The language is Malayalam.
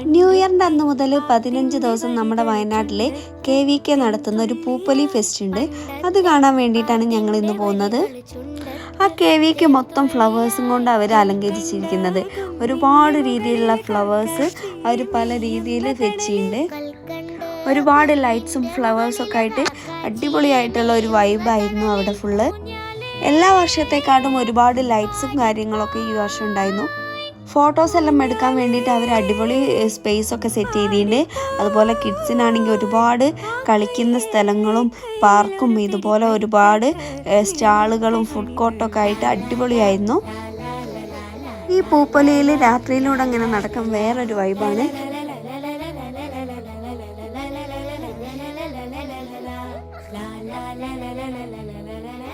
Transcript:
ന്യൂ ഇയറിന്റെ അന്ന് മുതൽ പതിനഞ്ച് ദിവസം നമ്മുടെ വയനാട്ടിലെ കെ വി കെ നടത്തുന്ന ഒരു പൂപ്പൊലി ഫെസ്റ്റ് ഉണ്ട് അത് കാണാൻ വേണ്ടിയിട്ടാണ് ഞങ്ങൾ ഇന്ന് പോകുന്നത്. ആ കെ വി കെ മൊത്തം ഫ്ലവേഴ്സും കൊണ്ട് അവർ അലങ്കരിച്ചിരിക്കുന്നത്. ഒരുപാട് രീതിയിലുള്ള ഫ്ലവേഴ്സ് അവർ പല രീതിയിൽ വെച്ചിട്ടുണ്ട്. ഒരുപാട് ലൈറ്റ്സും ഫ്ലവേഴ്സും ഒക്കെ ആയിട്ട് അടിപൊളിയായിട്ടുള്ള ഒരു വൈബായിരുന്നു അവിടെ ഫുള്ള്. എല്ലാ വർഷത്തെക്കാട്ടും ഒരുപാട് ലൈറ്റ്സും കാര്യങ്ങളൊക്കെ ഈ വർഷം ഉണ്ടായിരുന്നു. ഫോട്ടോസ് എല്ലാം എടുക്കാൻ വേണ്ടിയിട്ട് അവർ അടിപൊളി സ്പേസ് ഒക്കെ സെറ്റ് ചെയ്തിട്ടുണ്ട് അതുപോലെ കിഡ്സിനാണെങ്കിൽ ഒരുപാട് കളിക്കുന്ന സ്ഥലങ്ങളും പാർക്കും ഇതുപോലെ ഒരുപാട് സ്റ്റാളുകളും ഫുഡ് കോർട്ടൊക്കെ ആയിട്ട് അടിപൊളിയായിരുന്നു ഈ പൂപ്പൊലിയിൽ രാത്രിയിലൂടെ അങ്ങനെ നടക്കാൻ വേറൊരു വൈബാണ് la la